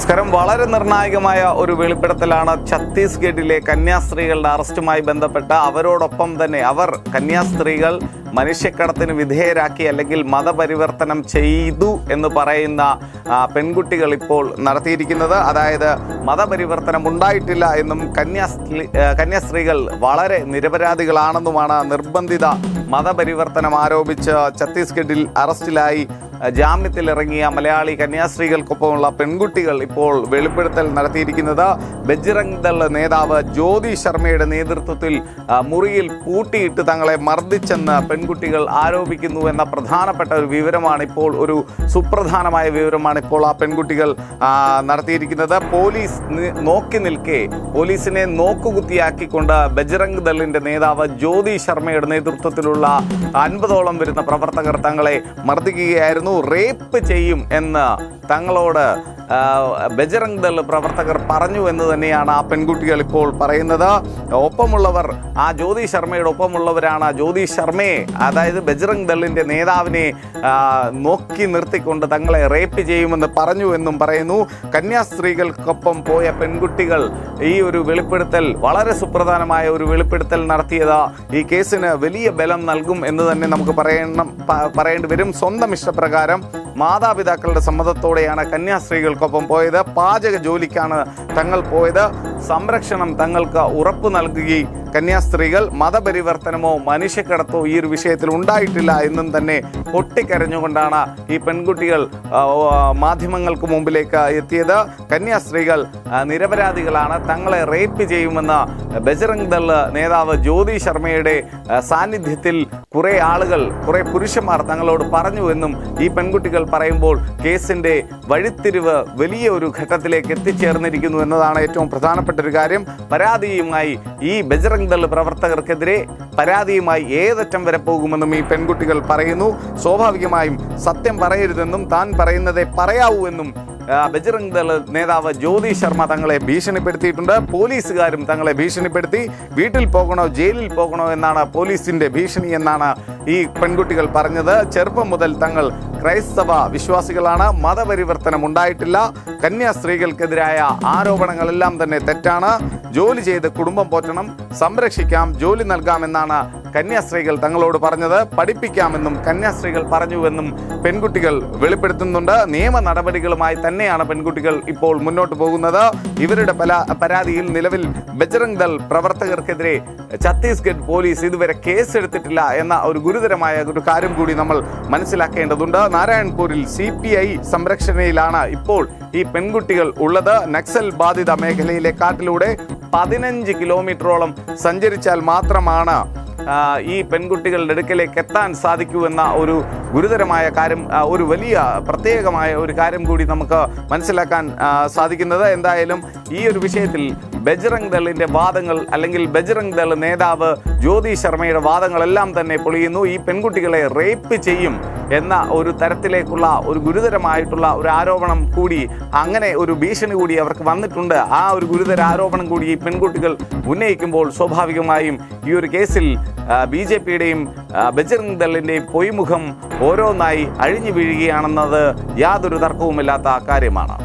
നമസ്കാരം. വളരെ നിർണായകമായ ഒരു വെളിപ്പെടുത്തലാണ് ഛത്തീസ്ഗഡിലെ കന്യാസ്ത്രീകളുടെ അറസ്റ്റുമായി ബന്ധപ്പെട്ട അവരോടൊപ്പം തന്നെ അവർ കന്യാസ്ത്രീകൾ മനുഷ്യക്കടത്തിന് വിധേയരാക്കി അല്ലെങ്കിൽ മതപരിവർത്തനം ചെയ്തു എന്ന് പറയുന്ന പെൺകുട്ടികൾ ഇപ്പോൾ നടത്തിയിരിക്കുന്നത്. അതായത് മതപരിവർത്തനം ഉണ്ടായിട്ടില്ല എന്നും കന്യാസ്ത്രീ കന്യാസ്ത്രീകൾ വളരെ നിരപരാധികളാണെന്നുമാണ് നിർബന്ധിത മതപരിവർത്തനം ആരോപിച്ച് ഛത്തീസ്ഗഡിൽ അറസ്റ്റിലായി ജാമ്യത്തിലിറങ്ങിയ മലയാളി കന്യാസ്ത്രീകൾക്കൊപ്പമുള്ള പെൺകുട്ടികൾ ഇപ്പോൾ വെളിപ്പെടുത്തൽ നടത്തിയിരിക്കുന്നത്. ബജ്രംഗ് ദൾ നേതാവ് ജ്യോതി ശർമ്മയുടെ നേതൃത്വത്തിൽ മുറിയിൽ പൂട്ടിയിട്ട് തങ്ങളെ മർദ്ദിച്ചെന്ന് പെൺകുട്ടികൾ ആരോപിക്കുന്നു എന്ന പ്രധാനപ്പെട്ട ഒരു വിവരമാണ് ഇപ്പോൾ ഒരു സുപ്രധാനമായ വിവരമാണ് ഇപ്പോൾ ആ പെൺകുട്ടികൾ നടത്തിയിരിക്കുന്നത്. പോലീസ് നോക്കി നിൽക്കെ പോലീസിനെ നോക്കുകുത്തിയാക്കിക്കൊണ്ട് ബജ്രംഗ് ദളിന്റെ നേതാവ് ജ്യോതി ശർമ്മയുടെ നേതൃത്വത്തിലുള്ള അൻപതോളം വരുന്ന പ്രവർത്തകർ തങ്ങളെ മർദ്ദിക്കുകയായിരുന്നു. റേപ്പ് ചെയ്യും എന്ന് തങ്ങളോട് ബജറംഗ് ദൾ പ്രവർത്തകർ പറഞ്ഞു എന്ന് തന്നെയാണ് ആ പെൺകുട്ടികൾ ഇപ്പോൾ പറയുന്നത്. ഒപ്പമുള്ളവർ ആ ജ്യോതി ശർമ്മയുടെ ഒപ്പമുള്ളവരാണ് ജ്യോതി ശർമ്മയെ അതായത് ബജറംഗ് ദളിന്റെ നേതാവിനെ നോക്കി നിർത്തിക്കൊണ്ട് തങ്ങളെ റേപ്പ് ചെയ്യുമെന്ന് പറഞ്ഞു എന്നും പറയുന്നു. കന്യാസ്ത്രീകൾക്കൊപ്പം പോയ പെൺകുട്ടികൾ ഈ ഒരു വെളിപ്പെടുത്തൽ വളരെ സുപ്രധാനമായ ഒരു വെളിപ്പെടുത്തൽ നടത്തിയത്. ഈ കേസിന് വലിയ ബലം നൽകും എന്ന് തന്നെ നമുക്ക് പറയണം പറയേണ്ടി വരും. സ്വന്തം ഇഷ്ടപ്രകാരം മാതാപിതാക്കളുടെ സമ്മതത്തോടെയാണ് കന്യാസ്ത്രീകൾക്കൊപ്പം പോയത്. പാചക ജോലിക്കാണ് തങ്ങൾ പോയത്. സംരക്ഷണം തങ്ങൾക്ക് ഉറപ്പ് നൽകുകയും കന്യാസ്ത്രീകൾ മതപരിവർത്തനമോ മനുഷ്യക്കടത്തോ ഈ ഒരു വിഷയത്തിൽ ഉണ്ടായിട്ടില്ല എന്നും തന്നെ പൊട്ടിക്കരഞ്ഞുകൊണ്ടാണ് ഈ പെൺകുട്ടികൾ മാധ്യമങ്ങൾക്ക് മുമ്പിലേക്ക് എത്തിയത്. കന്യാസ്ത്രീകൾ നിരപരാധികളാണ് തങ്ങളെ റേപ്പ് ചെയ്യുമെന്ന് ബജറംഗ് ദൾ നേതാവ് ജ്യോതി ശർമ്മയുടെ സാന്നിധ്യത്തിൽ കുറേ ആളുകൾ കുറേ പുരുഷന്മാർ തങ്ങളോട് പറഞ്ഞു എന്നും ഈ പെൺകുട്ടികൾ പറയുമ്പോൾ കേസിന്റെ വഴിത്തിരിവ് വലിയ ഒരു ഘട്ടത്തിലേക്ക് എത്തിച്ചേർന്നിരിക്കുന്നു എന്നതാണ് ഏറ്റവും പ്രധാനപ്പെട്ട ഒരു കാര്യം. പരാതിയുമായി ഈ ബജറംഗ് ദൾ പ്രവർത്തകർക്കെതിരെ പരാതിയുമായി ഏതറ്റം വരെ പോകുമെന്നും ഈ പെൺകുട്ടികൾ പറയുന്നു. സ്വാഭാവികമായും സത്യം പറയരുതെന്നും താൻ പറയുന്നതേ പറയാവൂ എന്നും ബജറംഗ് ദൾ നേതാവ് ജ്യോതി ശർമ്മ തങ്ങളെ ഭീഷണിപ്പെടുത്തിയിട്ടുണ്ട്. പോലീസുകാരും തങ്ങളെ ഭീഷണിപ്പെടുത്തി. വീട്ടിൽ പോകണോ ജയിലിൽ പോകണോ എന്നാണ് പോലീസിന്റെ ഭീഷണി എന്നാണ് ഈ പെൺകുട്ടികൾ പറഞ്ഞത്. ചെറുപ്പം മുതൽ തങ്ങൾ ക്രൈസ്തവ വിശ്വാസികളാണ് മതപരിവർത്തനം ഉണ്ടായിട്ടില്ല. കന്യാസ്ത്രീകൾക്കെതിരായ ആരോപണങ്ങളെല്ലാം തന്നെ തെറ്റാണ്. ജോലി ചെയ്ത് കുടുംബം പോറ്റണം സംരക്ഷിക്കാം ജോലി നൽകാമെന്നാണ് കന്യാസ്ത്രീകൾ തങ്ങളോട് പറഞ്ഞത് പഠിപ്പിക്കാമെന്നും കന്യാസ്ത്രീകൾ പറഞ്ഞുവെന്നും പെൺകുട്ടികൾ വെളിപ്പെടുത്തുന്നുണ്ട്. നിയമ നടപടികളുമായി തന്നെയാണ് പെൺകുട്ടികൾ ഇപ്പോൾ മുന്നോട്ട് പോകുന്നത്. ഇവരുടെ പല പരാതിയിൽ നിലവിൽ ബജറംഗ് ദൾ പ്രവർത്തകർക്കെതിരെ ഛത്തീസ്ഗഡ് പോലീസ് ഇതുവരെ കേസെടുത്തിട്ടില്ല എന്ന ഒരു ഗുരുതരമായ ഒരു കാര്യം കൂടി നമ്മൾ മനസ്സിലാക്കേണ്ടതുണ്ട്. നാരായൺപൂരിൽ സി പി ഐ സംരക്ഷണയിലാണ് ഇപ്പോൾ ഈ പെൺകുട്ടികൾ ഉള്ളത്. നക്സൽ ബാധിത മേഖലയിലെ കാട്ടിലൂടെ പതിനഞ്ച് കിലോമീറ്ററോളം സഞ്ചരിച്ചാൽ മാത്രമാണ് ഈ പെൺകുട്ടികളുടെ അടുക്കലേക്ക് എത്താൻ സാധിക്കൂ എന്ന ഒരു ഗുരുതരമായ കാര്യം ഒരു വലിയ പ്രത്യേകമായ ഒരു കാര്യം കൂടി നമുക്ക് മനസ്സിലാക്കാൻ സാധിക്കുന്നത്. എന്തായാലും ഈ ഒരു വിഷയത്തിൽ ബജ്രംഗ് ദളിന്റെ വാദങ്ങൾ അല്ലെങ്കിൽ ബജ്രംഗ് ദൾ നേതാവ് ജ്യോതി ശർമ്മയുടെ വാദങ്ങളെല്ലാം തന്നെ പൊളിയുന്നു. ഈ പെൺകുട്ടികളെ റേപ്പ് ചെയ്യും എന്ന ഒരു തരത്തിലേക്കുള്ള ഒരു ഗുരുതരമായിട്ടുള്ള ഒരു ആരോപണം കൂടി അങ്ങനെ ഒരു ഭീഷണി കൂടി അവർക്ക് വന്നിട്ടുണ്ട്. ആ ഒരു ഗുരുതര ആരോപണം കൂടി ഈ പെൺകുട്ടികൾ ഉന്നയിക്കുമ്പോൾ സ്വാഭാവികമായും ഈ ഒരു കേസിൽ ബി ജെ പിയുടെയും ബജ്രംഗ് ദളിന്റെയും പൊയ്മുഖം ഓരോന്നായി അഴിഞ്ഞു വീഴുകയാണെന്നത് യാതൊരു തർക്കവുമില്ലാത്ത കാര്യമാണ്.